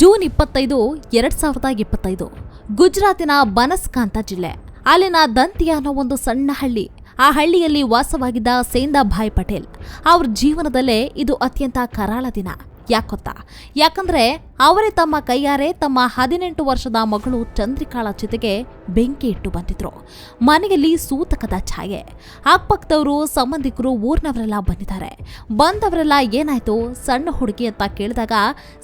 June ಇಪ್ಪತ್ತೈದು, ಎರಡ್ ಸಾವಿರದ ಇಪ್ಪತ್ತೈದು. ಗುಜರಾತಿನ ಬನಸ್ಕಾಂತ ಜಿಲ್ಲೆ. ಅಲ್ಲಿನ ದಂತಿಯ ಅನ್ನೋ ಒಂದು ಸಣ್ಣ ಹಳ್ಳಿ. ಆ ಹಳ್ಳಿಯಲ್ಲಿ ವಾಸವಾಗಿದ್ದ ಸೇಂದಾಭಾಯ್ ಪಟೇಲ್. ಅವ್ರ ಜೀವನದಲ್ಲೇ ಇದು ಅತ್ಯಂತ ಕರಾಳ ದಿನ. ಯಾಕೊತ್ತಾ? ಯಾಕಂದ್ರೆ ಅವರೇ ತಮ್ಮ ಕೈಯಾರೆ ತಮ್ಮ ಹದಿನೆಂಟು ವರ್ಷದ ಮಗಳು ಚಂದ್ರಿಕಾಳ ಜೊತೆಗೆ ಬೆಂಕಿ ಇಟ್ಟು ಬಂದಿದ್ರು. ಮನೆಯಲ್ಲಿ ಸೂತಕದ ಛಾಯೆ. ಅಕ್ಕಪಕ್ಕದವರು ಸಂಬಂಧಿಕರು ಊರ್ನವರೆಲ್ಲ ಬಂದಿದ್ದಾರೆ. ಬಂದವರೆಲ್ಲ ಏನಾಯ್ತು? ಸಣ್ಣ ಹುಡುಗಿ ಅಂತ ಕೇಳಿದಾಗ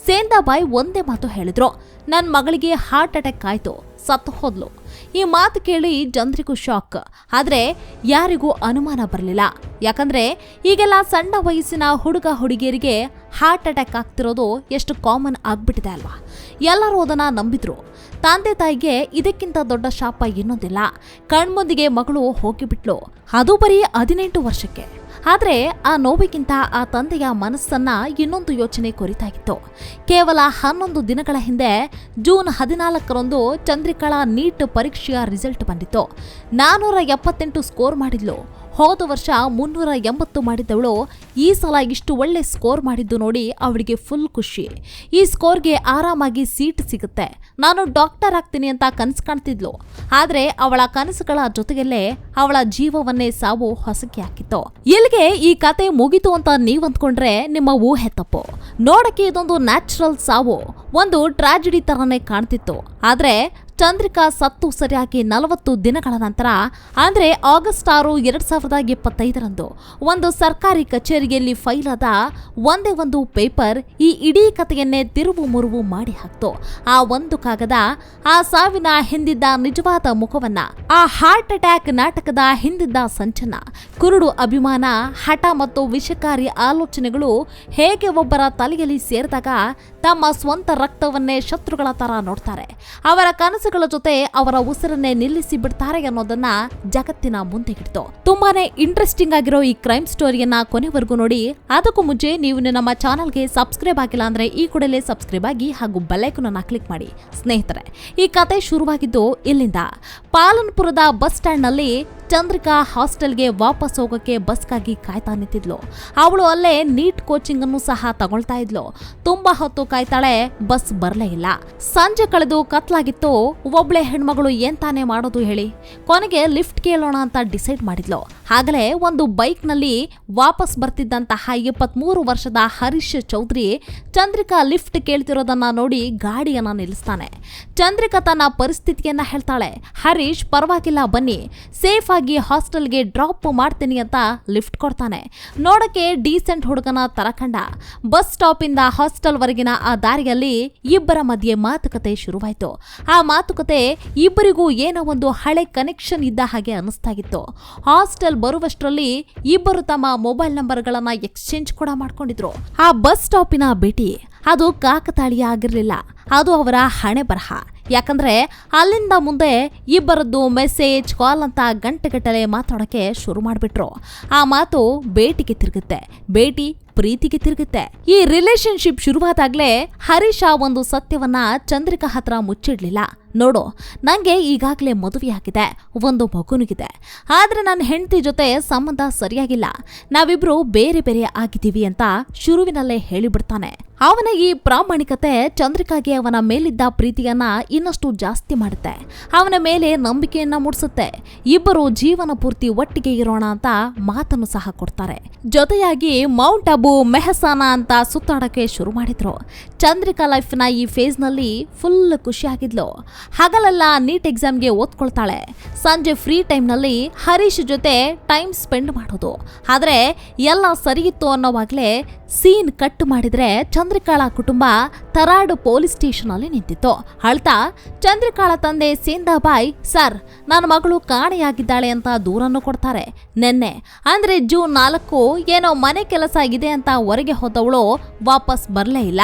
ಸೇಂದಾಬಾಯಿ ಒಂದೇ ಮಾತು ಹೇಳಿದ್ರು. ನನ್ನ ಮಗಳಿಗೆ ಹಾರ್ಟ್ ಅಟ್ಯಾಕ್ ಆಯ್ತು. ಸತ್ತು ಹೋದ್ಲು. ಈ ಮಾತು ಕೇಳಿ ಜನರಿಗೂ ಶಾಕ್. ಆದ್ರೆ ಯಾರಿಗೂ ಅನುಮಾನ ಬರಲಿಲ್ಲ. ಯಾಕಂದ್ರೆ ಈಗೆಲ್ಲ ಸಣ್ಣ ವಯಸ್ಸಿನ ಹುಡುಗ ಹುಡುಗಿಯರಿಗೆ ಹಾರ್ಟ್ ಅಟ್ಯಾಕ್ ಆಗ್ತಿರೋದು ಎಷ್ಟು ಕಾಮನ್ ಆಗ್ಬಿಟ್ಟಿದೆ ಅಲ್ವಾ? ಎಲ್ಲರೂ ಅದನ್ನು ನಂಬಿದ್ರು. ತಂದೆ ತಾಯಿಗೆ ಇದಕ್ಕಿಂತ ದೊಡ್ಡ ಶಾಪ ಇನ್ನೊಂದಿಲ್ಲ. ಕಣ್ಮುಂದಿಗೆ ಮಗಳು ಹೋಗಿಬಿಟ್ಲು. ಅದು ಬರೀ ಹದಿನೆಂಟು ವರ್ಷಕ್ಕೆ. ಆದ್ರೆ ಆ ನೋವಿಗಿಂತ ಆ ತಂದೆಯ ಮನಸ್ಸನ್ನ ಇನ್ನೊಂದು ಯೋಚನೆ ಕೊರಿತಾಗಿತ್ತು. ಕೇವಲ ಹನ್ನೊಂದು ದಿನಗಳ ಹಿಂದೆ ಜೂನ್ ಹದಿನಾಲ್ಕರಂದು ಚಂದ್ರಿಕಳ ನೀಟ್ ಪರೀಕ್ಷೆಯ ರಿಸಲ್ಟ್ ಬಂದಿತ್ತು. ನಾನೂರ ಎಪ್ಪತ್ತೆಂಟು ಸ್ಕೋರ್ ಮಾಡಿದ್ಲು. ಹೋದ ವರ್ಷ ಮುನ್ನೂರ ಎಂಬತ್ತು ಮಾಡಿದ್ದವಳು ಈ ಸಲ ಇಷ್ಟು ಒಳ್ಳೆ ಸ್ಕೋರ್ ಮಾಡಿದ್ದು ನೋಡಿ ಅವಳಿಗೆ ಫುಲ್ ಖುಷಿ. ಈ ಸ್ಕೋರ್ಗೆ ಆರಾಮಾಗಿ ಸೀಟ್ ಸಿಗುತ್ತೆ. ನಾನು ಡಾಕ್ಟರ್ ಆಗ್ತೀನಿ ಅಂತ ಕನಸು ಕಾಣ್ತಿದ್ಲು. ಆದ್ರೆ ಅವಳ ಕನಸುಗಳ ಜೊತೆಗಲ್ಲೇ ಅವಳ ಜೀವವನ್ನೇ ಸಾವು ಹೊಸಕಿ ಹಾಕಿತ್ತು. ಇಲ್ಲಿಗೆ ಈ ಕತೆ ಮುಗಿತು ಅಂತ ನೀವು ಅಂದ್ಕೊಂಡ್ರೆ ನಿಮ್ಮ ಊಹೆ ತಪ್ಪು. ನೋಡಕ್ಕೆ ಇದೊಂದು ನ್ಯಾಚುರಲ್ ಸಾವು. ಒಂದು ಟ್ರಾಜಿಡಿ ತರನೇ ಕಾಣ್ತಿತ್ತು. ಆದ್ರೆ ಚಂದ್ರಿಕಾ ಸತ್ತು ಸರಿಯಾಗಿ ನಲವತ್ತು ದಿನಗಳ ನಂತರ, ಅಂದರೆ ಆಗಸ್ಟ್ ಆರು ಎರಡು ಸಾವಿರದ ಇಪ್ಪತ್ತೈದರಂದು, ಒಂದು ಸರ್ಕಾರಿ ಕಚೇರಿಯಲ್ಲಿ ಫೈಲ್ ಆದ ಒಂದೇ ಒಂದು ಪೇಪರ್ ಈ ಇಡೀ ಕಥೆಯನ್ನೇ ತಿರುವು ಮುರುವು ಮಾಡಿ ಹಾಕ್ತು. ಆ ಒಂದು ಕಾಗದ, ಆ ಸಾವಿನ ಹಿಂದಿದ್ದ ನಿಜವಾದ ಮುಖವನ್ನ, ಆ ಹಾರ್ಟ್ ಅಟ್ಯಾಕ್ ನಾಟಕದ ಹಿಂದಿದ್ದ ಸಂಚನ, ಕುರುಡು ಅಭಿಮಾನ, ಹಠ ಮತ್ತು ವಿಷಕಾರಿ ಆಲೋಚನೆಗಳು ಹೇಗೆ ಒಬ್ಬರ ತಲೆಯಲ್ಲಿ ಸೇರಿದಾಗ ತಮ್ಮ ಸ್ವಂತ ರಕ್ತವನ್ನೇ ಶತ್ರುಗಳ ತರ ನೋಡ್ತಾರೆ. ಅವರ ಕನಸುಗಳ ಜೊತೆ ಅವರ ಉಸಿರನ್ನೇ ನಿಲ್ಲಿಸಿ ಬಿಡ್ತಾರೆ ಅನ್ನೋದನ್ನ ಜಗತ್ತಿನ ಮುಂದೆ ಹಿಡಿತು ತುಂಬಾನೇ ಇಂಟ್ರೆಸ್ಟಿಂಗ್ ಆಗಿರೋ ಈ ಕ್ರೈಮ್ ಸ್ಟೋರಿಯನ್ನ ಕೊನೆವರೆಗೂ ನೋಡಿ. ಅದಕ್ಕೂ ಮುಂಚೆ ನೀವು ನಮ್ಮ ಚಾನಲ್ಗೆ ಸಬ್ಸ್ಕ್ರೈಬ್ ಆಗಿಲ್ಲ ಅಂದ್ರೆ ಈ ಕೂಡಲೇ ಸಬ್ಸ್ಕ್ರೈಬ್ ಆಗಿ ಹಾಗೂ ಬೆಲ್ಲೈಕನ್ ಕ್ಲಿಕ್ ಮಾಡಿ. ಸ್ನೇಹಿತರೆ, ಈ ಕತೆ ಶುರುವಾಗಿದ್ದು ಇಲ್ಲಿಂದ. ಪಾಲನ್ಪುರದ ಬಸ್ ಸ್ಟ್ಯಾಂಡ್ನಲ್ಲಿ ಚಂದ್ರಿಕಾ ಹಾಸ್ಟೆಲ್ಗೆ ವಾಪಸ್ ಹೋಗೋಕೆ ಬಸ್ಗಾಗಿ ಕಾಯ್ತಾ ನಿಂತಿದ್ಲು. ಅವಳು ಅಲ್ಲೇ ನೀಟ್ ಕೋಚಿಂಗ್ ಅನ್ನು ಸಹ ತಗೊಳ್ತಾ ಇದ್ಲು. ತುಂಬಾ ಹೊತ್ತು ಕಾಯ್ತಾಳೆ, ಬಸ್ ಬರಲೇ ಇಲ್ಲ. ಸಂಜೆ ಕಳೆದು ಕತ್ಲಾಗಿತ್ತು, ಒಬ್ಳೆ ಹೆಣ್ಮಗಳು ಏನ್ ತಾನೇ ಮಾಡೋದು ಹೇಳಿ. ಕೊನೆಗೆ ಲಿಫ್ಟ್ ಕೇಳೋಣ ಅಂತ ಡಿಸೈಡ್ ಮಾಡಿದ್ಲು. ಆಗಲೇ ಒಂದು ಬೈಕ್ನಲ್ಲಿ ವಾಪಸ್ ಬರ್ತಿದ್ದಂತಹ ಇಪ್ಪತ್ಮೂರು ವರ್ಷದ ಹರೀಶ್ ಚೌಧರಿ ಚಂದ್ರಿಕಾ ಲಿಫ್ಟ್ ಕೇಳ್ತಿರೋದನ್ನ ನೋಡಿ ಗಾಡಿಯನ್ನ ನಿಲ್ಲಿಸ್ತಾನೆ. ಚಂದ್ರಿಕಾ ತನ್ನ ಪರಿಸ್ಥಿತಿಯನ್ನ ಹೇಳ್ತಾಳೆ, ಹರೀಶ್, ಪರವಾಗಿಲ್ಲ, ಬನ್ನಿ. ಸೇಫ್ ಆಗಿ ಹಾಸ್ಟೆಲ್ಗೆ ಡ್ರಾಪ್ ಮಾಡ್ತೀನಿ ಅಂತ ಲಿಫ್ಟ್ ಕೊಡ್ತಾನೆ. ನೋಡಕ್ಕೆ ಡೀಸೆಂಟ್ ಹುಡುಗನ ತರಕಂಡ. ಬಸ್ ಸ್ಟಾಪ್ ಇಂದ ಹಾಸ್ಟೆಲ್ ವರೆಗಿನ ಆ ದಾರಿಯಲ್ಲಿ ಇಬ್ಬರ ಮಧ್ಯೆ ಮಾತುಕತೆ ಶುರುವಾಯಿತು. ಆ ಮಾತುಕತೆ ಇಬ್ಬರಿಗೂ ಏನೋ ಒಂದು ಹಳೆ ಕನೆಕ್ಷನ್ ಇದ್ದ ಹಾಗೆ ಅನಿಸ್ತಾಗಿತ್ತು ಹಾಸ್ಟೆಲ್ ಬರುವಷ್ಟರಲ್ಲಿ ಇಬ್ಬರು ತಮ್ಮ ಮೊಬೈಲ್ ನಂಬರ್ಗಳನ್ನ ಎಕ್ಸ್ಚೇಂಜ್ ಕೂಡ ಮಾಡ್ಕೊಂಡಿದ್ರು. ಆ ಬಸ್ ಸ್ಟಾಪಿನ ಭೇಟಿ, ಅದು ಕಾಕತಾಳೀಯ ಆಗಿರಲಿಲ್ಲ. ಅದು ಅವರ ಹಣೆ ಬರಹ. ಯಾಕಂದ್ರೆ ಅಲ್ಲಿಂದ ಮುಂದೆ ಇಬ್ಬರದ್ದು ಮೆಸೇಜ್, ಕಾಲ್ ಅಂತ ಗಂಟೆಗಟ್ಟಲೆ ಮಾತಾಡೋಕೆ ಶುರು ಮಾಡಿಬಿಟ್ರು. ಆ ಮಾತು ಭೇಟಿಗೆ ತಿರುಗುತ್ತೆ. ಭೇಟಿ ಪ್ರೀತಿಗೆ ತಿರುಗುತ್ತೆ. ಈ ರಿಲೇಶನ್ಶಿಪ್ ಶುರುವಾದಾಗ್ಲೇ ಹರೀಶ್ ಆ ಒಂದು ಸತ್ಯವನ್ನ ಚಂದ್ರಿಕಾ ಹತ್ರ ಮುಚ್ಚಿಡ್ಲಿಲ್ಲ. ನೋಡು ನನಗೆ ಈಗಾಗಲೇ ಮದುವೆಯಾಗಿದೆ ಒಂದು ಮಗುನಿಗಿದೆ. ಆದರೆ ನನ್ನ ಹೆಂಡತಿ ಜೊತೆ ಸಂಬಂಧ ಸರಿಯಾಗಿಲ್ಲ. ನಾವಿಬ್ರು ಬೇರೆ ಬೇರೆ ಆಗಿದ್ದೀವಿ ಅಂತ ಶುರುವಿನಲ್ಲೇ ಹೇಳಿಬಿಡ್ತಾನೆ. ಅವನ ಈ ಪ್ರಾಮಾಣಿಕತೆ ಚಂದ್ರಿಕಾಗೆ ಅವನ ಮೇಲಿದ್ದ ಪ್ರೀತಿಯನ್ನ ಇನ್ನಷ್ಟು ಜಾಸ್ತಿ ಮಾಡುತ್ತೆ. ಅವನ ಮೇಲೆ ನಂಬಿಕೆಯನ್ನ ಮೂಡಿಸುತ್ತೆ. ಇಬ್ಬರು ಜೀವನ ಪೂರ್ತಿ ಒಟ್ಟಿಗೆ ಇರೋಣ ಅಂತ ಮಾತನ್ನು ಸಹ ಕೊಡ್ತಾರೆ. ಜೊತೆಯಾಗಿ ಮೌಂಟ್ ಅಬು ಮೆಹಸಾನ ಅಂತ ಸುತ್ತಾಡಕ್ಕೆ ಶುರು ಮಾಡಿದ್ರು. ಚಂದ್ರಿಕಾ ಲೈಫ್ನ ಈ ಫೇಸ್ನಲ್ಲಿ ಫುಲ್ ಖುಷಿಯಾಗಿದ್ಲು. ಹಗಲೆಲ್ಲ ನೀಟ್ ಎಕ್ಸಾಮ್ಗೆ ಓದ್ಕೊಳ್ತಾಳೆ. ಸಂಜೆ ಫ್ರೀ ಟೈಮ್ನಲ್ಲಿ ಹರೀಶ್ ಜೊತೆ ಟೈಮ್ ಸ್ಪೆಂಡ್ ಮಾಡೋದು. ಆದರೆ ಎಲ್ಲ ಸರಿಯಿತ್ತು ಅನ್ನೋವಾಗ್ಲೇ ಸೀನ್ ಕಟ್ ಮಾಡಿದ್ರೆ ಚಂದ್ರಿಕಾಳ ಕುಟುಂಬ ತರಾಡು ಪೊಲೀಸ್ ಸ್ಟೇಷನ್ ಅಲ್ಲಿ ನಿಂತಿತ್ತು. ಅಳ್ತಾ ಚಂದ್ರಿಕಾಳ ತಂದೆ ಸೇಂದಾಬಾಯ್, ಸರ್, ನನ್ನ ಮಗಳು ಕಾಣೆಯಾಗಿದ್ದಾಳೆ ಅಂತ ದೂರನ್ನು ಕೊಡ್ತಾರೆ. ನೆನ್ನೆ, ಅಂದ್ರೆ ಜೂನ್ ನಾಲ್ಕು, ಏನೋ ಮನೆ ಕೆಲಸ ಇದೆ ಅಂತ ಹೊರಗೆ ಹೋದವಳು ವಾಪಸ್ ಬರಲೇ ಇಲ್ಲ.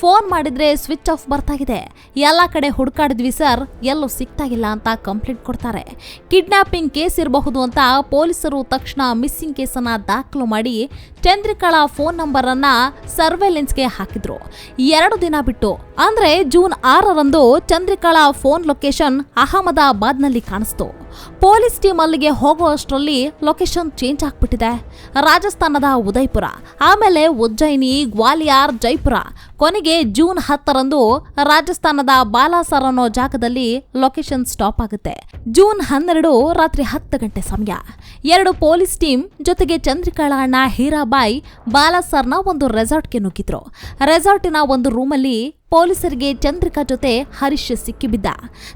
ಫೋನ್ ಮಾಡಿದ್ರೆ ಸ್ವಿಚ್ ಆಫ್ ಬರ್ತಾಗಿದೆ. ಎಲ್ಲ ಕಡೆ ಹುಡುಕಾಡಿದ್ವಿ, ಸರ್, ಎಲ್ಲೂ ಸಿಗ್ತಾಗಿಲ್ಲ ಅಂತ ಕಂಪ್ಲೇಂಟ್ ಕೊಡ್ತಾರೆ. ಕಿಡ್ನಾಪಿಂಗ್ ಕೇಸ್ ಇರಬಹುದು ಅಂತ ಪೊಲೀಸರು ತಕ್ಷಣ ಮಿಸ್ಸಿಂಗ್ ಕೇಸನ್ನ ದಾಖಲು ಮಾಡಿ ಚಂದ್ರಿಕಾಳ ಫೋನ್ ನಂಬರ್ ಅನ್ನ ಸರ್ವೆಲೆನ್ಸ್ಗೆ ಹಾಕಿದ್ರು. ಎರಡು ದಿನ ಬಿಟ್ಟು, ಅಂದ್ರೆ ಜೂನ್ ಆರರಂದು ಚಂದ್ರಿಕಾಳ ಫೋನ್ ಲೊಕೇಶನ್ ಅಹಮದಾಬಾದ್ನಲ್ಲಿ ಕಾಣಿಸ್ತು. ಪೊಲೀಸ್ ಟೀಮ್ ಅಲ್ಲಿಗೆ ಹೋಗುವಷ್ಟರಲ್ಲಿ ಲೊಕೇಶನ್ ಚೇಂಜ್ ಆಗ್ಬಿಟ್ಟಿದೆ. ರಾಜಸ್ಥಾನದ ಉದಯ್ಪುರ, ಆಮೇಲೆ ಉಜ್ಜಯಿನಿ, ಗ್ವಾಲಿಯರ್, ಜೈಪುರ. ಕೊನೆಗೆ ಜೂನ್ ಹತ್ತರಂದು ರಾಜಸ್ಥಾನದ ಬಾಲಾಸರ್ ಅನ್ನೋ ಜಾಗದಲ್ಲಿ ಲೊಕೇಶನ್ ಸ್ಟಾಪ್ ಆಗುತ್ತೆ. ಜೂನ್ ಹನ್ನೆರಡು ರಾತ್ರಿ ಹತ್ತು ಗಂಟೆ ಸಮಯ. ಎರಡು ಪೊಲೀಸ್ ಟೀಮ್ ಜೊತೆಗೆ ಚಂದ್ರಿಕಾಳ ಅಣ್ಣ ಹೀರಾಬಾಯಿ ಬಾಲಾಸರ್ನ ಒಂದು ರೆಸಾರ್ಟ್ಗೆ ನುಗ್ಗಿದ್ರು. ರೆಸಾರ್ಟಿನ ಒಂದು ರೂಮಲ್ಲಿ ಪೊಲೀಸರಿಗೆ ಚಂದ್ರಿಕಾ ಜೊತೆ ಹರೀಶ್ ಸಿಕ್ಕಿಬಿದ್ದ.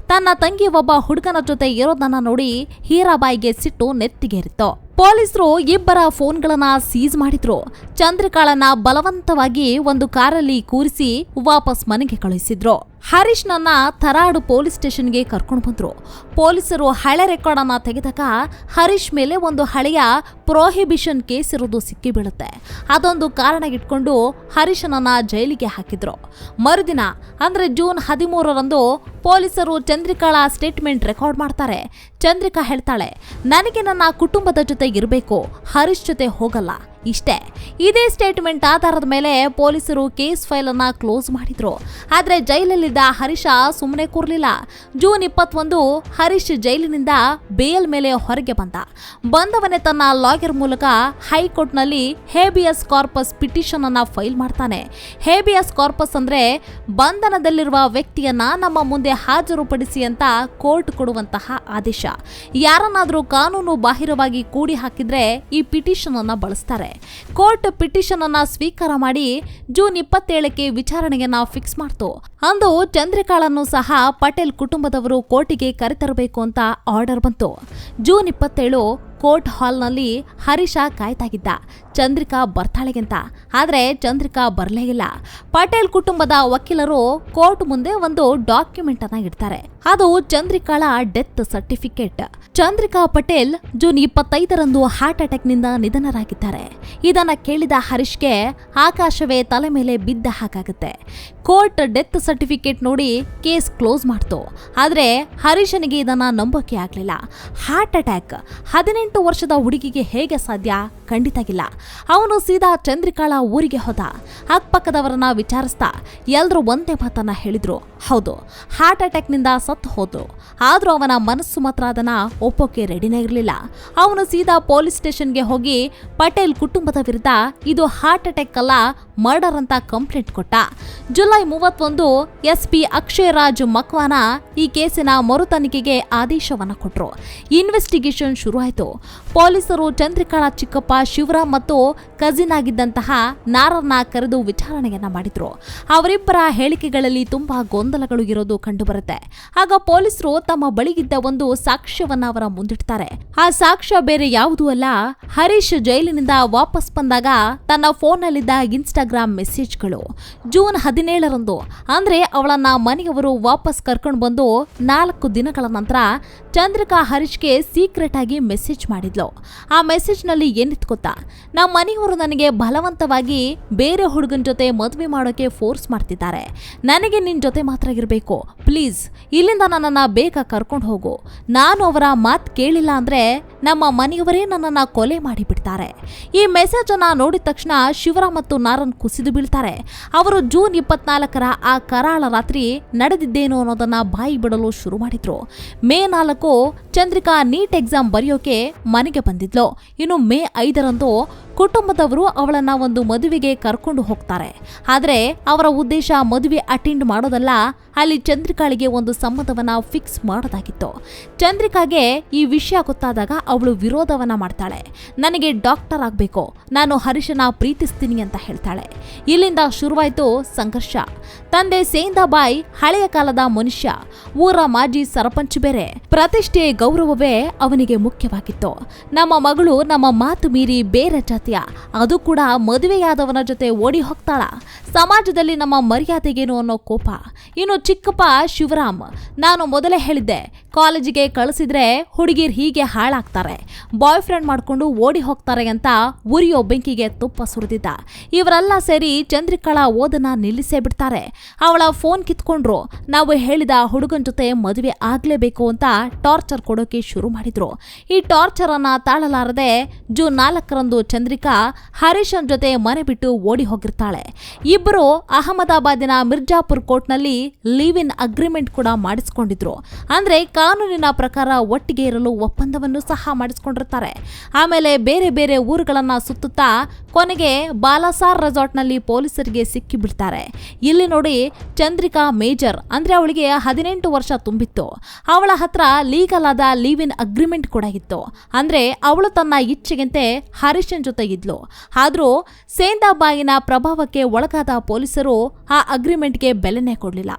ತನ್ನ ತಂಗಿ ಒಬ್ಬ ಹುಡುಗನ ಜೊತೆ ಇರೋದನ್ನ ನೋಡಿ ಹೀರಾಬಾಯಿಗೆ ಸಿಟ್ಟು ನೆತ್ತಿಗೇರಿತ್ತು. ಪೊಲೀಸರು ಇಬ್ಬರ ಫೋನ್ಗಳನ್ನ ಸೀಸ್ ಮಾಡಿದ್ರು. ಚಂದ್ರಿಕಾಳನ್ನ ಬಲವಂತವಾಗಿ ಒಂದು ಕಾರಲ್ಲಿ ಕೂರಿಸಿ ವಾಪಸ್ ಮನೆಗೆ ಕಳುಹಿಸಿದ್ರು. ಹರೀಶ್ನನ್ನ ತರಾಡು ಪೊಲೀಸ್ ಸ್ಟೇಷನ್ಗೆ ಕರ್ಕೊಂಡು ಬಂದ್ರು. ಪೊಲೀಸರು ಹಳೆ ರೆಕಾರ್ಡ್ ಅನ್ನ ತೆಗೆದಾಗ ಹರೀಶ್ ಮೇಲೆ ಒಂದು ಹಳೆಯ ಪ್ರೋಹಿಬಿಷನ್ ಕೇಸ್ ಇರೋದು ಸಿಕ್ಕಿ ಬೀಳುತ್ತೆ ಅದೊಂದು ಕಾರಣ ಇಟ್ಕೊಂಡು ಹರೀಶನನ್ನ ಜೈಲಿಗೆ ಹಾಕಿದ್ರು. ಮರುದಿನ, ಅಂದ್ರೆ ಜೂನ್ ಹದಿಮೂರರಂದು ಪೊಲೀಸರು ಚಂದ್ರಿಕಾಳ ಸ್ಟೇಟ್ಮೆಂಟ್ ರೆಕಾರ್ಡ್ ಮಾಡ್ತಾರೆ. ಚಂದ್ರಿಕಾ ಹೇಳ್ತಾಳೆ, ನನಗೆ ನನ್ನ ಕುಟುಂಬದ ಜೊತೆ ಇರಬೇಕು, ಹರೀಶ್ ಜೊತೆ ಹೋಗಲ್ಲ. ಇಷ್ಟೇ. ಇದೇ ಸ್ಟೇಟ್ಮೆಂಟ್ ಆಧಾರದ ಮೇಲೆ ಪೊಲೀಸರು ಕೇಸ್ ಫೈಲ್ ಅನ್ನ ಕ್ಲೋಸ್ ಮಾಡಿದ್ರು. ಆದ್ರೆ ಜೈಲಲ್ಲಿದ್ದ ಹರೀಶ ಸುಮ್ಮನೆ ಕೂರ್ಲಿಲ್ಲ. ಜೂನ್ ಇಪ್ಪತ್ತೊಂದು ಹರೀಶ್ ಜೈಲಿನಿಂದ ಬೇಲ್ ಮೇಲೆ ಹೊರಗೆ ಬಂದ. ಬಂದವನೇ ತನ್ನ ಲಾಯರ್ ಮೂಲಕ ಹೈಕೋರ್ಟ್ನಲ್ಲಿ ಹೇಬಿಯಸ್ ಕಾರ್ಪಸ್ ಪಿಟಿಷನ್ ಅನ್ನ ಫೈಲ್ ಮಾಡ್ತಾನೆ. ಹೇಬಿಯಸ್ ಕಾರ್ಪಸ್ ಅಂದ್ರೆ ಬಂಧನದಲ್ಲಿರುವ ವ್ಯಕ್ತಿಯನ್ನ ನಮ್ಮ ಮುಂದೆ ಹಾಜರುಪಡಿಸಿ ಅಂತ ಕೋರ್ಟ್ ಕೊಡುವಂತಹ ಆದೇಶ. ಯಾರನ್ನಾದರೂ ಕಾನೂನು ಬಾಹಿರವಾಗಿ ಕೂಡಿ ಹಾಕಿದ್ರೆ ಈ ಪಿಟಿಷನ್ ಅನ್ನ ಬಳಸ್ತಾರೆ. ಕೋರ್ಟ್ ಪಿಟಿಷನ್ ಅನ್ನ ಸ್ವೀಕಾರ ಮಾಡಿ ಜೂನ್ ಇಪ್ಪತ್ತೇಳಕ್ಕೆ ವಿಚಾರಣೆಯನ್ನ ಫಿಕ್ಸ್ ಮಾಡ್ತು. ಅಂದು ಚಂದ್ರಿಕಾಳನ್ನು ಸಹ ಪಟೇಲ್ ಕುಟುಂಬದವರು ಕೋರ್ಟಿಗೆ ಕರೆತರಬೇಕು ಅಂತ ಆರ್ಡರ್ ಬಂತು. ಜೂನ್ ಇಪ್ಪತ್ತೇಳು ಕೋರ್ಟ್ ಹಾಲ್ನಲ್ಲಿ ಹರೀಶ ಕಾಯ್ತಾಗಿದ್ದ. ಚಂದ್ರಿಕಾ ಬರ್ತಾಳೆಗೆಂತ. ಆದರೆ ಚಂದ್ರಿಕಾ ಬರಲೇ ಇಲ್ಲ. ಪಟೇಲ್ ಕುಟುಂಬದ ವಕೀಲರು ಕೋರ್ಟ್ ಮುಂದೆ ಒಂದು ಡಾಕ್ಯುಮೆಂಟ್ ಅನ್ನ ಇಡ್ತಾರೆ. ಅದು ಚಂದ್ರಿಕಾಳ death certificate. Chandrika Patel June ಇಪ್ಪತ್ತೈದರಂದು ಹಾರ್ಟ್ ಅಟ್ಯಾಕ್ನಿಂದ ನಿಧನರಾಗಿದ್ದಾರೆ. ಇದನ್ನ ಕೇಳಿದ ಹರೀಶ್ಗೆ ಆಕಾಶವೇ ತಲೆ ಮೇಲೆ ಬಿದ್ದ ಹಾಗಾಗುತ್ತೆ. ಕೋರ್ಟ್ ಡೆತ್ ಸರ್ಟಿಫಿಕೇಟ್ ನೋಡಿ ಕೇಸ್ ಕ್ಲೋಸ್ ಮಾಡ್ತು. ಆದರೆ ಹರೀಶನಿಗೆ ಇದನ್ನು ನಂಬೋಕೆ ಆಗಲಿಲ್ಲ. ಹಾರ್ಟ್ ಅಟ್ಯಾಕ್ ಹದಿನೆಂಟು ವರ್ಷದ ಹುಡುಗಿಗೆ ಹೇಗೆ ಸಾಧ್ಯ ಖಂಡಿತಾಗಿಲ್ಲ ಅವನು ಸೀದಾ ಚಂದ್ರಿಕಾಳ ಊರಿಗೆ ಹೋದ. ಅಕ್ಕಪಕ್ಕದವರನ್ನ ವಿಚಾರಿಸ್ತಾ ಎಲ್ಲರೂ ಒಂದೇ ಮಾತನ್ನ ಹೇಳಿದ್ರು. ಹೌದು ಹಾರ್ಟ್ ಅಟ್ಯಾಕ್ನಿಂದ ಸತ್ತು ಹೋದ್ರು. ಆದರೂ ಅವನ ಮನಸ್ಸು ಮಾತ್ರ ಅದನ್ನು ಒಪ್ಪೋಕೆ ರೆಡಿನೇ ಇರಲಿಲ್ಲ. ಅವನು ಸೀದಾ ಪೊಲೀಸ್ ಸ್ಟೇಷನ್ಗೆ ಹೋಗಿ ಪಟೇಲ್ ಕುಟುಂಬದ ವಿರುದ್ಧ ಇದು ಹಾರ್ಟ್ ಅಟ್ಯಾಕ್ ಅಲ್ಲ ಮರ್ಡರ್ ಅಂತ ಕಂಪ್ಲೇಂಟ್ ಕೊಟ್ಟ. ಜುಲೈ ಮೂವತ್ತೊಂದು ಎಸ್ ಪಿ ಅಕ್ಷಯ್ ರಾಜ್ ಮಕ್ವಾನ ಈ ಕೇಸಿನ ಮರು ತನಿಖೆಗೆ ಆದೇಶವನ್ನು ಕೊಟ್ಟರು ಇನ್ವೆಸ್ಟಿಗೇಷನ್ ಶುರುವಾಯಿತು. ಪೊಲೀಸರು ಚಂದ್ರಿಕಾಳ ಚಿಕ್ಕಪ್ಪ ಶಿವರಾಮ್ ಮತ್ತು ಕಸಿನ್ ಆಗಿದ್ದಂತಹ ನಾರನ್ನ ಕರೆದು ವಿಚಾರಣೆಯನ್ನ ಮಾಡಿದ್ರು. ಅವರಿಬ್ಬರ ಹೇಳಿಕೆಗಳಲ್ಲಿ ತುಂಬಾ ಗೊಂದಲಗಳು ಇರೋದು ಕಂಡುಬರುತ್ತೆ. ಆಗ ಪೊಲೀಸರು ತಮ್ಮ ಬಳಿಗಿದ್ದ ಒಂದು ಸಾಕ್ಷ್ಯವನ್ನ ಅವರ ಮುಂದಿಡ್ತಾರೆ. ಆ ಸಾಕ್ಷ್ಯ ಬೇರೆ ಯಾವುದೂ ಅಲ್ಲ. ಹರೀಶ್ ಜೈಲಿನಿಂದ ವಾಪಸ್ ಬಂದಾಗ ತನ್ನ ಫೋನ್ನಲ್ಲಿದ್ದ ಇನ್ಸ್ಟಾಗ್ರಾಮ್ ಮೆಸೇಜ್ಗಳು. ಜೂನ್ ಹದಿನೇಳರಂದು, ಅಂದ್ರೆ ಅವಳನ್ನ ಮನೆಯವರು ವಾಪಸ್ ಕರ್ಕೊಂಡು ಬಂದು ನಾಲ್ಕು ದಿನಗಳ ನಂತರ ಚಂದ್ರಿಕಾ ಹರೀಶ್ಗೆ ಸೀಕ್ರೆಟ್ ಆಗಿ ಮೆಸೇಜ್ ಮಾಡಿದ್ಲು. ಆ ಮೆಸೇಜ್ನಲ್ಲಿ ಏನಿತ್ತು ಗೊತ್ತಾ? ನಮ್ಮ ಮನೆಯವರು ನನಗೆ ಬಲವಂತವಾಗಿ ಬೇರೆ ಹುಡುಗನ ಜೊತೆ ಮದುವೆ ಮಾಡೋಕೆ ಫೋರ್ಸ್ ಮಾಡ್ತಿದ್ದಾರೆ. ನನಗೆ ನಿನ್ನ ಜೊತೆ ಮಾತ್ರ ಇರಬೇಕು. ಪ್ಲೀಸ್, ಇಲ್ಲಿಂದ ನನ್ನನ್ನು ಬೇಗ ಕರ್ಕೊಂಡು ಹೋಗು. ನಾನು ಅವರ ಮಾತು ಕೇಳಿಲ್ಲ ಅಂದರೆ ನಮ್ಮ ಮನೆಯವರೇ ನನ್ನನ್ನು ಕೊಲೆ ಮಾಡಿಬಿಡ್ತಾರೆ. ಈ ಮೆಸೇಜನ್ನು ನೋಡಿದ ತಕ್ಷಣ ಶಿವರ ಮತ್ತು ನಾರನ್ ಕುಸಿದು ಬೀಳ್ತಾರೆ. ಅವರು ಜೂನ್ ಇಪ್ಪತ್ನಾಲ್ಕರ ಆ ಕರಾಳ ರಾತ್ರಿ ನಡೆದಿದ್ದೇನು ಅನ್ನೋದನ್ನು ಬಾಯಿ ಬಿಡಲು ಶುರು ಮಾಡಿದ್ರು. ಮೇ ನಾಲ್ಕು ಚಂದ್ರಿಕಾ ನೀಟ್ ಎಕ್ಸಾಮ್ ಬರೆಯೋಕೆ ಮನೆಗೆ ಬಂದಿದ್ಲು. ಇನ್ನು ಮೇ ಐದರಂದು ಕುಟುಂಬದವರು ಅವಳನ್ನ ಒಂದು ಮದುವೆಗೆ ಕರ್ಕೊಂಡು ಹೋಗ್ತಾರೆ. ಆದ್ರೆ ಅವರ ಉದ್ದೇಶ ಮದುವೆ ಅಟೆಂಡ್ ಮಾಡೋದಲ್ಲ, ಅಲ್ಲಿ ಚಂದ್ರಿಕಾಳಿಗೆ ಒಂದು ಸಂಬಂಧವನ್ನ ಫಿಕ್ಸ್ ಮಾಡೋದಾಗಿತ್ತು. ಚಂದ್ರಿಕಾಗೆ ಈ ವಿಷಯ ಗೊತ್ತಾದಾಗ ಅವಳು ವಿರೋಧವನ್ನ ಮಾಡ್ತಾಳೆ. ನನಗೆ ಡಾಕ್ಟರ್ ಆಗ್ಬೇಕು, ನಾನು ಹರೀಶನ ಪ್ರೀತಿಸ್ತೀನಿ ಅಂತ ಹೇಳ್ತಾಳೆ. ಇಲ್ಲಿಂದ ಶುರುವಾಯ್ತು ಸಂಘರ್ಷ. ತಂದೆ ಸೇಂದಾಬಾಯಿ ಹಳೆಯ ಕಾಲದ ಮನುಷ್ಯ, ಊರ ಮಾಜಿ ಸರಪಂಚ್ ಬೇರೆ. ಪ್ರತಿಷ್ಠೆ ಗೌರವವೇ ಅವನಿಗೆ ಮುಖ್ಯವಾಗಿತ್ತು. ನಮ್ಮ ಮಗಳು ನಮ್ಮ ಮಾತು ಮೀರಿ ಬೇರೆ ಜಾತಿಯ ಅದು ಕೂಡ ಮದುವೆಯಾದವನ ಜೊತೆ ಓಡಿ ಹೋಗ್ತಾಳ. ಸಮಾಜದಲ್ಲಿ ನಮ್ಮ ಮರ್ಯಾದೆಗೇನು ಅನ್ನೋ ಕೋಪ. ಇನ್ನು ಚಿಕ್ಕಪ್ಪ ಶಿವರಾಮ್, ನಾನು ಮೊದಲೇ ಹೇಳಿದ್ದೆ, ಕಾಲೇಜಿಗೆ ಕಳಿಸಿದ್ರೆ ಹುಡುಗಿರ್ ಹೀಗೆ ಹಾಳಾಗ್ತಾರೆ. ಬಾಯ್ ಫ್ರೆಂಡ್ ಮಾಡ್ಕೊಂಡು ಓಡಿ ಹೋಗ್ತಾರೆ ಅಂತ ಉರಿಯೋ ಬೆಂಕಿಗೆ ತುಪ್ಪ ಸುರಿದಿದ್ದ. ಇವರೆಲ್ಲ ಸೇರಿ ಚಂದ್ರಿಕಾಳ ಓದನ್ನ ನಿಲ್ಲಿಸೇ ಬಿಡ್ತಾರೆ. ಅವಳ ಫೋನ್ ಕಿತ್ಕೊಂಡ್ರು, ನಾವು ಹೇಳಿದ ಹುಡುಗನ ಜೊತೆ ಮದುವೆ ಆಗ್ಲೇಬೇಕು ಅಂತ ಟಾರ್ಚರ್ ಕೊಡೋಕೆ ಶುರು ಮಾಡಿದ್ರು. ಈ ಟಾರ್ಚರ್ ಅನ್ನ ತಾಳಲಾರದೆ ಜೂನ್ ನಾಲ್ಕರಂದು ಚಂದ್ರಿಕಾ ಚಂದ್ರಿಕಾ ಹರೀಶನ್ ಜೊತೆ ಮನೆ ಬಿಟ್ಟು ಓಡಿ ಹೋಗಿರ್ತಾಳೆ. ಇಬ್ಬರು ಅಹಮದಾಬಾದಿನ ಮಿರ್ಜಾಪುರ್ ಕೋರ್ಟ್ನಲ್ಲಿ ಲೀವ್ ಇನ್ ಅಗ್ರಿಮೆಂಟ್ ಕೂಡ ಮಾಡಿಸ್ಕೊಂಡಿದ್ರು. ಅಂದ್ರೆ ಕಾನೂನಿನ ಪ್ರಕಾರ ಒಟ್ಟಿಗೆ ಇರಲು ಒಪ್ಪಂದವನ್ನು ಸಹ ಮಾಡಿಸ್ಕೊಂಡಿರ್ತಾರೆ. ಆಮೇಲೆ ಬೇರೆ ಬೇರೆ ಊರುಗಳನ್ನ ಸುತ್ತುತ್ತಾ ಕೊನೆಗೆ ಬಾಲಾಸಾರ್ ರೆಸಾರ್ಟ್ನಲ್ಲಿ ಪೊಲೀಸರಿಗೆ ಸಿಕ್ಕಿಬಿಡ್ತಾರೆ. ಇಲ್ಲಿ ನೋಡಿ ಚಂದ್ರಿಕಾ ಮೇಜರ್, ಅಂದ್ರೆ ಅವಳಿಗೆ ಹದಿನೆಂಟು ವರ್ಷ ತುಂಬಿತ್ತು. ಅವಳ ಹತ್ರ ಲೀಗಲ್ ಆದ ಲೀವ್ ಇನ್ ಅಗ್ರಿಮೆಂಟ್ ಕೂಡ ಇತ್ತು. ಅಂದ್ರೆ ಅವಳು ತನ್ನ ಇಚ್ಛೆಗಂತೆ ಹರೀಶನ್ ಜೊತೆ ಇದ್ಲು. ಆದ್ರೂ ಸೇಂದಾಬಾಯಿನ ಪ್ರಭಾವಕ್ಕೆ ಒಳಗಾದ ಪೊಲೀಸರು ಆ ಅಗ್ರಿಮೆಂಟ್ಗೆ ಬೆಲೆನೇ ಕೊಡಲಿಲ್ಲ.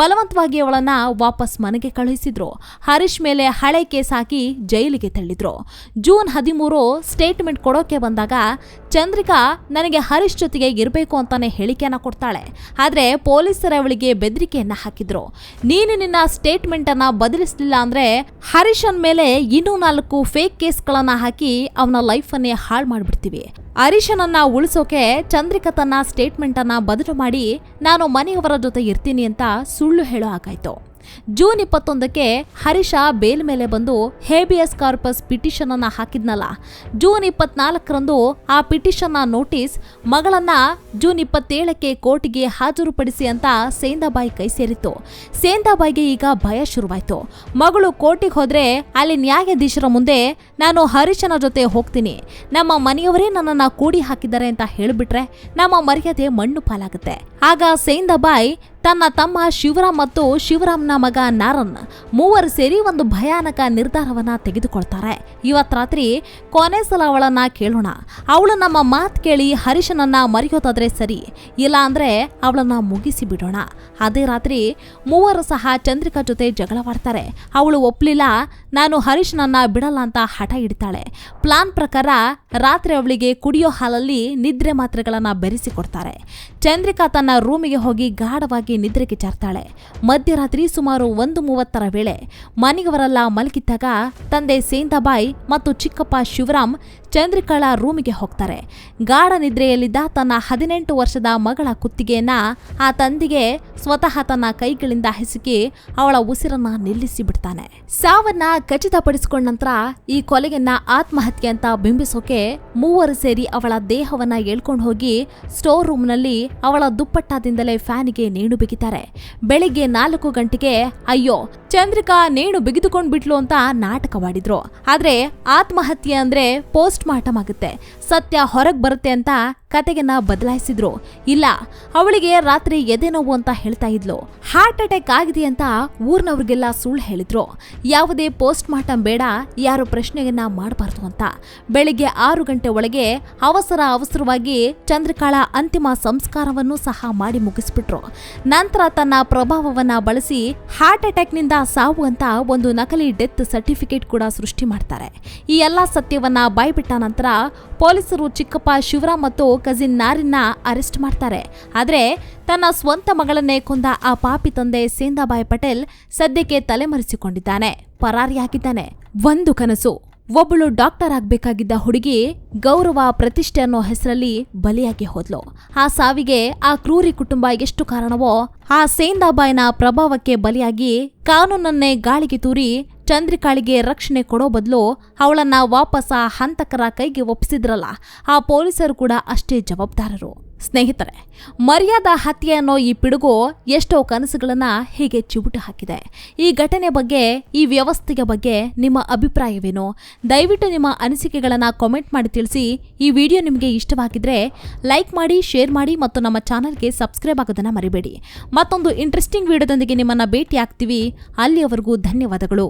ಬಲವಂತವಾಗಿ ಅವಳನ್ನ ವಾಪಸ್ ಮನೆಗೆ ಕಳುಹಿಸಿದ್ರು. ಹರೀಶ್ ಮೇಲೆ ಹಳೆ ಕೇಸ್ ಹಾಕಿ ಜೈಲಿಗೆ ತಳ್ಳಿದ್ರು. ಜೂನ್ ಹದಿಮೂರು ಸ್ಟೇಟ್ಮೆಂಟ್ ಕೊಡೋಕೆ ಬಂದಾಗ ಚಂದ್ರಿಕಾ ನನಗೆ ಹರೀಶ್ ಜೊತೆಗೆ ಇರಬೇಕು ಅಂತಾನೆ ಹೇಳಿಕೆಯನ್ನು ಕೊಡ್ತಾಳೆ. ಆದರೆ ಪೊಲೀಸರ ಅವಳಿಗೆ ಬೆದರಿಕೆಯನ್ನು ಹಾಕಿದ್ರು. ನೀನು ನಿನ್ನ ಸ್ಟೇಟ್ಮೆಂಟ್ ಅನ್ನ ಬದಲಿಸಲಿಲ್ಲ ಅಂದ್ರೆ ಹರೀಶನ್ ಮೇಲೆ ಇನ್ನೂ ನಾಲ್ಕು ಫೇಕ್ ಕೇಸ್ಗಳನ್ನು ಹಾಕಿ ಅವನ ಲೈಫನ್ನೇ ಹಾಳು ಮಾಡಿಬಿಡ್ತೀವಿ. ಹರೀಶನನ್ನ ಉಳಿಸೋಕೆ ಚಂದ್ರಿಕಾ ತನ್ನ ಸ್ಟೇಟ್ಮೆಂಟ್ ಅನ್ನ ಬದಲು ಮಾಡಿ, ನಾನು ಮನೆಯವರ ಜೊತೆ ಇರ್ತೀನಿ ಅಂತ ಸುಳ್ಳು ಹೇಳೋ ಹಾಗಾಯ್ತು. ಜೂನ್ ಇಪ್ಪತ್ತೊಂದಕ್ಕೆ ಹರೀಶ ಬೇಲ್ ಮೇಲೆ ಬಂದು ಹೇಬಿಯಸ್ ಕಾರ್ಪಸ್ ಪಿಟಿಷನ್ ಅನ್ನ ಹಾಕಿದ್ನಲ್ಲ. ಜೂನ್ ಇಪ್ಪತ್ನಾಲ್ಕರಂದು ಆ ಪಿಟಿಷನ್ನ ನೋಟಿಸ್ ಮಗಳನ್ನ ಜೂನ್ ಇಪ್ಪತ್ತೇಳಕ್ಕೆ ಕೋರ್ಟಿಗೆ ಹಾಜರುಪಡಿಸಿ ಅಂತ ಸೇಂದಾಬಾಯಿ ಕೈ ಸೇರಿತ್ತು. ಸೇಂದಾಬಾಯಿಗೆ ಈಗ ಭಯ ಶುರುವಾಯಿತು. ಮಗಳು ಕೋರ್ಟಿಗೆ ಹೋದ್ರೆ ಅಲ್ಲಿ ನ್ಯಾಯಾಧೀಶರ ಮುಂದೆ ನಾನು ಹರೀಶನ ಜೊತೆ ಹೋಗ್ತೀನಿ. ನಮ್ಮ ಮನೆಯವರೇ ನನ್ನನ್ನು ಕೂಡಿ ಹಾಕಿದ್ದಾರೆ ಅಂತ ಹೇಳಿಬಿಟ್ರೆ ನಮ್ಮ ಮರ್ಯಾದೆ ಮಣ್ಣು ಪಾಲಾಗುತ್ತೆ. ಆಗ ಸೇಂದಾಬಾಯಿ ತನ್ನ ತಮ್ಮ ಶಿವರಾಮ್ ಮತ್ತು ಶಿವರಾಮ್ನ ಮಗ ನಾರನ್ ಮೂವರು ಸೇರಿ ಒಂದು ಭಯಾನಕ ನಿರ್ಧಾರವನ್ನ ತೆಗೆದುಕೊಳ್ತಾರೆ. ಇವತ್ ರಾತ್ರಿ ಕೊನೆ ಸಲ ಅವಳನ್ನ ಕೇಳೋಣ. ಅವಳು ನಮ್ಮ ಮಾತು ಕೇಳಿ ಹರೀಶನನ್ನ ಮರೆಯೋದಾದ್ರೆ ಸರಿ, ಇಲ್ಲ ಅಂದ್ರೆ ಅವಳನ್ನ ಮುಗಿಸಿ ಬಿಡೋಣ. ಅದೇ ರಾತ್ರಿ ಮೂವರು ಸಹ ಚಂದ್ರಿಕಾ ಜೊತೆ ಜಗಳವಾಡ್ತಾರೆ. ಅವಳು ಒಪ್ಲಿಲ್ಲ, ನಾನು ಹರೀಶನನ್ನ ಬಿಡಲ್ಲ ಅಂತ ಹಠ ಇಡ್ತಾಳೆ ಪ್ಲಾನ್ ಪ್ರಕಾರ ರಾತ್ರಿ ಅವಳಿಗೆ ಕುಡಿಯೋ ಹಾಲಲ್ಲಿ ನಿದ್ರೆ ಮಾತ್ರೆಗಳನ್ನ ಬೆರೆಸಿಕೊಡ್ತಾರೆ ಚಂದ್ರಿಕಾ ತನ್ನ ರೂಮಿಗೆ ಹೋಗಿ ಗಾಢವಾಗಿ ನಿದ್ರೆಗೆ ಚಾರ್ತಾಳೆ ಮಧ್ಯರಾತ್ರಿ ಸುಮಾರು ಒಂದು ಮೂವತ್ತರ ವೇಳೆ ಮನೆಯವರೆಲ್ಲ ಮಲಗಿದ್ದಾಗ ತಂದೆ ಸೇಂದಾಬಾಯಿ ಮತ್ತು ಚಿಕ್ಕಪ್ಪ ಶಿವರಾಮ್ ಚಂದ್ರಿಕಾಳ ರೂಮಿಗೆ ಹೋಗ್ತಾರೆ. ಗಾಢ ನಿದ್ರೆಯಲ್ಲಿದ್ದ ತನ್ನ ಹದಿನೆಂಟು ವರ್ಷದ ಮಗಳ ಕುತ್ತಿಗೆಯನ್ನ ಆ ತಂದೆಗೆ ಸ್ವತಃ ತನ್ನ ಕೈಗಳಿಂದ ಹಿಸುಕಿ ಅವಳ ಉಸಿರನ್ನ ನಿಲ್ಲಿಸಿ ಬಿಡ್ತಾನೆ. ಸಾವನ್ನ ಖಚಿತಪಡಿಸಿಕೊಂಡ ನಂತರ ಈ ಕೊಲೆಯನ್ನ ಆತ್ಮಹತ್ಯೆ ಅಂತ ಬಿಂಬಿಸೋಕೆ ಮೂವರು ಸೇರಿ ಅವಳ ದೇಹವನ್ನ ಎಳ್ಕೊಂಡು ಹೋಗಿ ಸ್ಟೋರ್ ರೂಮ್ನಲ್ಲಿ ಅವಳ ದುಪ್ಪಟ್ಟಾದಿಂದಲೇ ಫ್ಯಾನಿಗೆ ನೇಣು ಬಿಗಿತಾರೆ. ಬೆಳಿಗ್ಗೆ ನಾಲ್ಕು ಗಂಟೆಗೆ ಅಯ್ಯೋ, ಚಂದ್ರಿಕಾ ನೇಣು ಬಿಗಿದುಕೊಂಡ್ ಬಿಟ್ಲು ಅಂತ ನಾಟಕವಾಡಿದ್ರು. ಆದ್ರೆ ಆತ್ಮಹತ್ಯೆ ಅಂದ್ರೆ ಪೋಸ್ಟ್ ಮಾರ್ಟಮ್ ಆಗುತ್ತೆ ಸತ್ಯ ಹೊರಗೆ ಬರುತ್ತೆ ಅಂತ ಕತೆಗನ್ನ ಬದಲಾಯಿಸಿದ್ರು. ಇಲ್ಲ, ಅವಳಿಗೆ ರಾತ್ರಿ ಎದೆ ನೋವು ಅಂತ ಹೇಳ್ತಾ ಇದ್ಲು. ಹಾರ್ಟ್ ಅಟ್ಯಾಕ್ ಆಗಿದೆ ಅಂತ ಊರ್ನವ್ರಿಗೆಲ್ಲ ಸುಳ್ಳು ಹೇಳಿದ್ರು. ಯಾವುದೇ ಪೋಸ್ಟ್ ಮಾರ್ಟಮ್ ಬೇಡ, ಯಾರು ಪ್ರಶ್ನೆಯನ್ನ ಮಾಡಬಾರ್ದು ಅಂತ. ಬೆಳಿಗ್ಗೆ ಆರು ಗಂಟೆ ಒಳಗೆ ಅವಸರ ಅವಸರವಾಗಿ ಚಂದ್ರಕಾಳ ಅಂತಿಮ ಸಂಸ್ಕಾರವನ್ನು ಸಹ ಮಾಡಿ ಮುಗಿಸ್ಬಿಟ್ರು. ನಂತರ ತನ್ನ ಪ್ರಭಾವವನ್ನ ಬಳಸಿ ಹಾರ್ಟ್ ಅಟ್ಯಾಕ್ನಿಂದ ಸಾವು ಅಂತ ಒಂದು ನಕಲಿ ಡೆತ್ ಸರ್ಟಿಫಿಕೇಟ್ ಕೂಡ ಸೃಷ್ಟಿ ಮಾಡ್ತಾರೆ. ಈ ಎಲ್ಲ ಸತ್ಯವನ್ನ ಬಾಯ್ಬಿಟ್ಟ ನಂತರ ಪೊಲೀಸರು ಚಿಕ್ಕಪ್ಪ ಶಿವರಾಮ್ ಮತ್ತು ಕಜಿನ್ ನಾರಿನ್ನ ಅರೆಸ್ಟ್ ಮಾಡ್ತಾರೆ. ಆದರೆ ತನ್ನ ಸ್ವಂತ ಮಗಳನ್ನೇ ಕೊಂದ ಆ ಪಾಪಿ ತಂದೆ ಸೇಂದಾಬಾಯಿ ಪಟೇಲ್ ಸದ್ಯಕ್ಕೆ ತಲೆಮರೆಸಿಕೊಂಡಿದ್ದಾನೆ. ಪರಾರಿಯಾಗಿದ್ದಾನೆ. ಒಂದು ಕನಸು. ಒಬ್ಬಳು ಡಾಕ್ಟರ್ ಆಗ್ಬೇಕಾಗಿದ್ದ ಹುಡುಗಿ ಗೌರವ ಪ್ರತಿಷ್ಠೆ ಅನ್ನೋ ಹೆಸರಲ್ಲಿ ಬಲಿಯಾಗಿ ಹೋದ್ಲು. ಆ ಸಾವಿಗೆ, ಆ ಕ್ರೂರಿ ಕುಟುಂಬ ಎಷ್ಟು ಕಾರಣವೋ, ಆ ಸೇಂದಾಬಾಯಿನ ಪ್ರಭಾವಕ್ಕೆ ಬಲಿಯಾಗಿ ಕಾನೂನನ್ನೇ ಗಾಳಿಗೆ ತೂರಿ ಚಂದ್ರಿಕಾಳಿಗೆ ರಕ್ಷಣೆ ಕೊಡೋ ಬದಲು ಅವಳನ್ನ ವಾಪಸ್ ಆ ಹಂತಕರ ಕೈಗೆ ಒಪ್ಪಿಸಿದ್ರಲ್ಲ. ಆ ಪೊಲೀಸರು ಕೂಡ ಅಷ್ಟೇ ಜವಾಬ್ದಾರರು. ಸ್ನೇಹಿತರೆ, ಮರ್ಯಾದ ಹತ್ಯೆ ಅನ್ನೋ ಈ ಪಿಡುಗು ಎಷ್ಟೋ ಕನಸುಗಳನ್ನು ಹೀಗೆ ಚಿವುಟು ಹಾಕಿದೆ. ಈ ಘಟನೆ ಬಗ್ಗೆ, ಈ ವ್ಯವಸ್ಥೆಯ ಬಗ್ಗೆ ನಿಮ್ಮ ಅಭಿಪ್ರಾಯವೇನು? ದಯವಿಟ್ಟು ನಿಮ್ಮ ಅನಿಸಿಕೆಗಳನ್ನು ಕಾಮೆಂಟ್ ಮಾಡಿ ತಿಳಿಸಿ. ಈ ವಿಡಿಯೋ ನಿಮಗೆ ಇಷ್ಟವಾಗಿದ್ರೆ ಲೈಕ್ ಮಾಡಿ ಶೇರ್ ಮಾಡಿ ಮತ್ತು ನಮ್ಮ ಚಾನಲ್ಗೆ ಸಬ್ಸ್ಕ್ರೈಬ್ ಆಗೋದನ್ನು ಮರಿಬೇಡಿ. ಮತ್ತೊಂದು ಇಂಟ್ರೆಸ್ಟಿಂಗ್ ವಿಡಿಯೋದೊಂದಿಗೆ ನಿಮ್ಮನ್ನು ಭೇಟಿ ಆಗ್ತೀವಿ ಅಲ್ಲಿಯವರೆಗೂ ಧನ್ಯವಾದಗಳು.